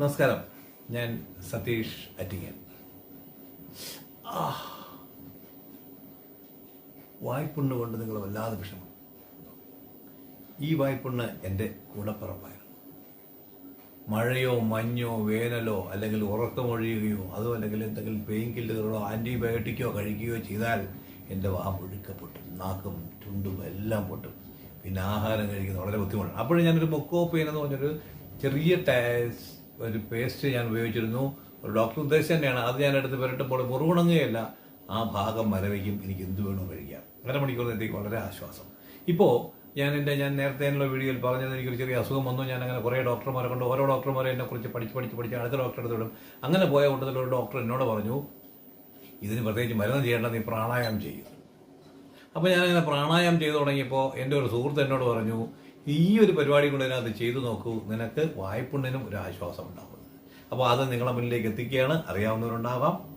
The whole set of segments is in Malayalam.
നമസ്കാരം. ഞാൻ സതീഷ് അറ്റിങ്ങൻ. വായ്പുണ്ണ് കൊണ്ട് നിങ്ങൾ വല്ലാതെ വിഷമം. ഈ വായ്പുണ്ണ് എന്റെ കൂടപ്പിറപ്പായിരുന്നു. മഴയോ മഞ്ഞോ വേനലോ അല്ലെങ്കിൽ ഉറക്കമൊഴിയുകയോ അതോ അല്ലെങ്കിൽ എന്തെങ്കിലും പെയിൻ കില്ലുകളോ ആന്റിബയോട്ടിക്കോ കഴിക്കുകയോ ചെയ്താൽ എന്റെ വാ മുഴുക്ക നാക്കും ചുണ്ടും എല്ലാം പൊട്ടും. പിന്നെ ആഹാരം കഴിക്കുന്നത് വളരെ ബുദ്ധിമുട്ടാണ്. അപ്പോഴും ഞാനൊരു മൊക്കോ പെയിൻ എന്ന് പറഞ്ഞൊരു ചെറിയ ടേസ് ഒരു പേസ്റ്റ് ഞാൻ ഉപയോഗിച്ചിരുന്നു. ഒരു ഡോക്ടർ ഉദ്ദേശം തന്നെയാണ്. അത് ഞാൻ എടുത്ത് പുരട്ടുമ്പോൾ മുറിവുണങ്ങുകയല്ല ആ ഭാഗം മരവയ്ക്കും എനിക്ക് എന്ത് വേണോ കഴിക്കാം. അരമണിക്കൂർ നേരത്തേക്ക് വളരെ ആശ്വാസം. ഇപ്പോൾ ഞാൻ എന്റെ ഞാൻ നേരത്തെ എന്നുള്ള വീഡിയോയിൽ പറഞ്ഞത് എനിക്കൊരു ചെറിയ അസുഖം വന്നു. ഞാൻ അങ്ങനെ കുറേ ഡോക്ടർമാരെ കൊണ്ട്. ഓരോ ഡോക്ടർമാരെ എന്നെക്കുറിച്ച് പഠിച്ച് പഠിച്ച് പഠിച്ച് അടുത്ത ഡോക്ടറെ അടുത്ത് വിടും. അങ്ങനെ പോയ കൂട്ടത്തിൽ ഒരു ഡോക്ടർ എന്നോട് പറഞ്ഞു ഇതിന് പ്രത്യേകിച്ച് മരുന്ന് ചെയ്യേണ്ട നീ പ്രാണായാമം ചെയ്യും. അപ്പോൾ ഞാനങ്ങനെ പ്രാണായാമം ചെയ്തു തുടങ്ങിയപ്പോൾ എന്റെ ഒരു സുഹൃത്ത് എന്നോട് പറഞ്ഞു ഈ ഒരു പരിപാടി കൊണ്ട് അതിനകത്ത് ചെയ്തു നോക്കൂ. നിനക്ക് വായ്പുണ്ണിനും ഒരു ആശ്വാസം ഉണ്ടാവും. അപ്പോൾ അത് നിങ്ങളെ മുന്നിലേക്ക് എത്തിക്കുകയാണ്. അറിയാവുന്നവരുണ്ടാവാം.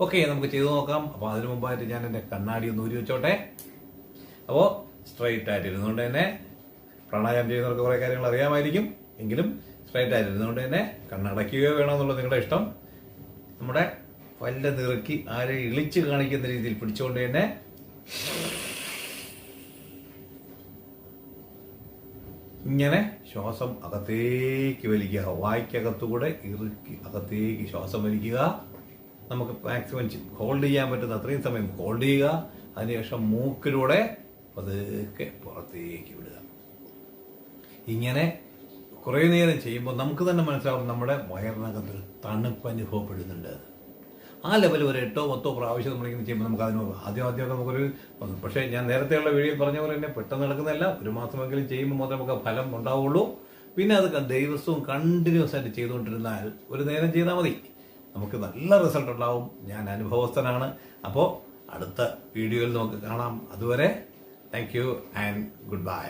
ഓക്കെ നമുക്ക് ചെയ്തു നോക്കാം. അപ്പോൾ അതിനു മുമ്പായിട്ട് ഞാൻ എന്റെ കണ്ണാടി ഒന്ന് ഊരി വെച്ചോട്ടെ. അപ്പോൾ സ്ട്രൈറ്റ് ആയിട്ട് ഇരുന്നുകൊണ്ട് തന്നെ പ്രാണായാമം ചെയ്യുന്നവർക്ക് കുറേ കാര്യങ്ങൾ അറിയാമായിരിക്കും. എങ്കിലും സ്ട്രൈറ്റ് ആയിട്ട് ഇരുന്നുകൊണ്ട് തന്നെ കണ്ണടയ്ക്കുകയോ വേണമെന്നുള്ളത് നിങ്ങളുടെ ഇഷ്ടം. നമ്മുടെ പല്ല നിറക്കി ആരെ ഇളിച്ച് കാണിക്കുന്ന രീതിയിൽ പിടിച്ചുകൊണ്ട് തന്നെ ഇങ്ങനെ ശ്വാസം അകത്തേക്ക് വലിക്കുക. വായ്ക്കകത്തുകൂടെ ഇറുക്കി അകത്തേക്ക് ശ്വാസം വലിക്കുക. നമുക്ക് മാക്സിമം ഹോൾഡ് ചെയ്യാൻ പറ്റുന്ന അത്രയും സമയം ഹോൾഡ് ചെയ്യുക. അതിനുശേഷം മൂക്കിലൂടെ പതുക്കെ പുറത്തേക്ക് വിടുക. ഇങ്ങനെ കുറേ നേരം ചെയ്യുമ്പോൾ നമുക്ക് തന്നെ മനസ്സിലാവും നമ്മുടെ വയറിനകത്ത് തണുപ്പ് അനുഭവപ്പെടുന്നുണ്ട്. ആ ലെവൽ വരെ എട്ടോ പത്തോ പ്രാവശ്യം നമ്മളിങ്ങനെ ചെയ്യുമ്പോൾ നമുക്ക് അതിന് ആദ്യം ആദ്യമൊക്കെ നമുക്കൊരു പക്ഷേ ഞാൻ നേരത്തെയുള്ള വീഡിയോയിൽ പറഞ്ഞ പോലെ തന്നെ പെട്ടെന്ന് നടക്കുന്നതല്ല. ഒരു മാസമെങ്കിലും ചെയ്യുമ്പോൾ മാത്രമേ നമുക്ക് ഫലം ഉണ്ടാവുള്ളൂ. പിന്നെ അത് ദിവസവും കണ്ടിന്യൂസ് ആയിട്ട് ചെയ്തുകൊണ്ടിരുന്നാൽ ഒരു നേരം ചെയ്താൽ മതി. നമുക്ക് നല്ല റിസൾട്ട് ഉണ്ടാവും. ഞാൻ അനുഭവസ്ഥനാണ്. അപ്പോൾ അടുത്ത വീഡിയോയിൽ നമുക്ക് കാണാം. അതുവരെ thank you and good bye